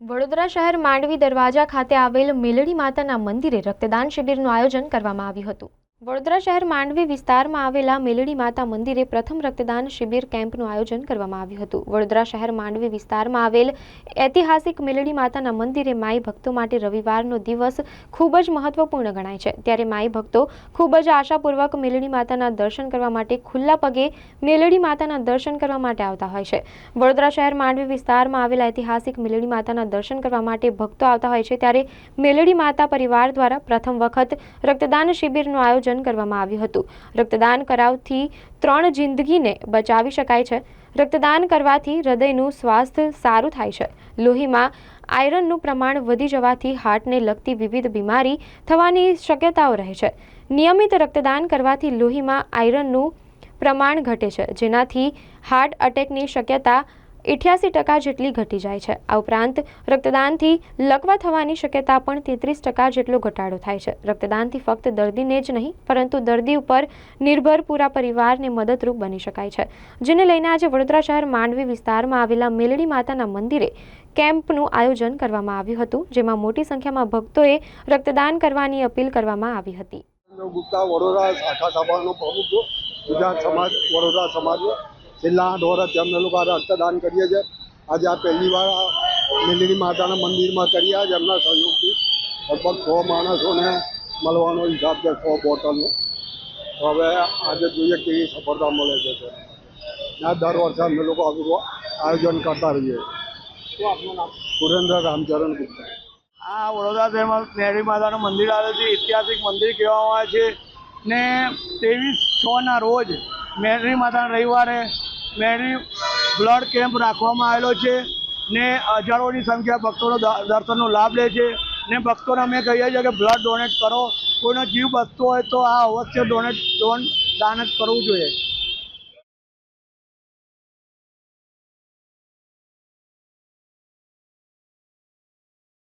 વડોદરા શહેર માંડવી દરવાજા ખાતે આવેલ મેલડી માતાના મંદિરે રક્તદાન શિબિરનું આયોજન કરવામાં આવ્યું હતું. વડોદરા શહેર માંડવી વિસ્તારમાં આવેલા મેલડી માતા મંદિરે પ્રથમ રક્તદાન શિબિર કેમ્પનું આયોજન કરવામાં આવ્યું હતું. વડોદરા શહેર માંડવી વિસ્તારમાં આવેલ ઐતિહાસિક મેલડી માતાના મંદિરે માઈ ભક્તો માટે રવિવારનો દિવસ ખૂબ જ મહત્વપૂર્ણ ગણાય છે. ત્યારે માઈ ભક્તો ખૂબ જ આશાપૂર્વક મેલડી માતાના દર્શન કરવા માટે ખુલ્લા પગે મેલડી માતાના દર્શન કરવા માટે આવતા હોય છે. વડોદરા શહેર માંડવી વિસ્તારમાં આવેલા ઐતિહાસિક મેલડી માતાના દર્શન કરવા માટે ભક્તો આવતા હોય છે. ત્યારે મેલડી માતા પરિવાર દ્વારા પ્રથમ વખત રક્તદાન શિબિરનું આયોજન કરવામાં આવ્યું હતું. રક્તદાન કરાવથી ત્રણ જિંદગીને બચાવી શકાય છે. રક્તદાન કરવાથી હૃદયનું સ્વાસ્થ્ય સારું થાય છે. લોહીમાં આયરનનું પ્રમાણ વધી જવાથી હાર્ટને લગતી વિવિધ બીમારી થવાની શક્યતાઓ રહે છે. નિયમિત રક્તદાન કરવાથી લોહીમાં આયરનનું પ્રમાણ ઘટે છે. જેનાથી હાર્ટ અટેકની શક્યતા અઠ્યાસી ટકા જેટલી ઘટી જાય છે. આ ઉપરાંત રક્તદાનથી લકવા થવાની શક્યતા પણ તેત્રીસ ટકા જેટલો ઘટાડો થાય છે. રક્તદાનથી ફક્ત દર્દીને જ નહીં, પરંતુ દર્દી ઉપર નિર્ભર પૂરા પરિવારને મદદરૂપ બની શકાય છે. જેને લઈને આજે વડોદરા શહેર માંડવી વિસ્તારમાં આવેલા મેલડી માતાના મંદિરે કેમ્પનું આયોજન કરવામાં આવ્યું હતું, જેમાં મોટી સંખ્યામાં ભક્તોએ રક્તદાન કરવાની અપીલ કરવામાં આવી હતી. વડોદરા શાખા સભાનો પ્રમુખ છું. ગુજરાત સમાજ, વડોદરા સમાજનો. છેલ્લા આઠ વર્ષથી અમે લોકો રક્તદાન કરીએ છીએ. આજે આ પહેલી વાર માતાના મંદિરમાં કર્યા છે એમના સહયોગથી લગભગ સો માણસોને મળવાનો હિસાબ છે સો બોટલનો. હવે આજે જોઈએ કેવી સફળતા મળે છે તે. દર વર્ષે અમે લોકો આગળ આયોજન કરતા રહીએ. સુરેન્દ્ર રામચરણ ગુપ્તા. આ વડોદરા શહેરમાં નેહરી માતાનું મંદિર આવે છે. ઐતિહાસિક મંદિર કહેવામાં આવે છે. ને ત્રેવીસ છના રોજ મેરી માતાના રવિવારે મેરી બ્લડ કેમ્પ રાખવામાં આવેલો છે ને હજારોની સંખ્યા ભક્તોનો દર્શનનો લાભ લે છે ને ભક્તોને અમે કહીએ છીએ કે બ્લડ ડોનેટ કરો. કોઈનો જીવ બચતો હોય તો આ અવશ્ય ડોનેટ, ડોન દાન જ કરવું જોઈએ.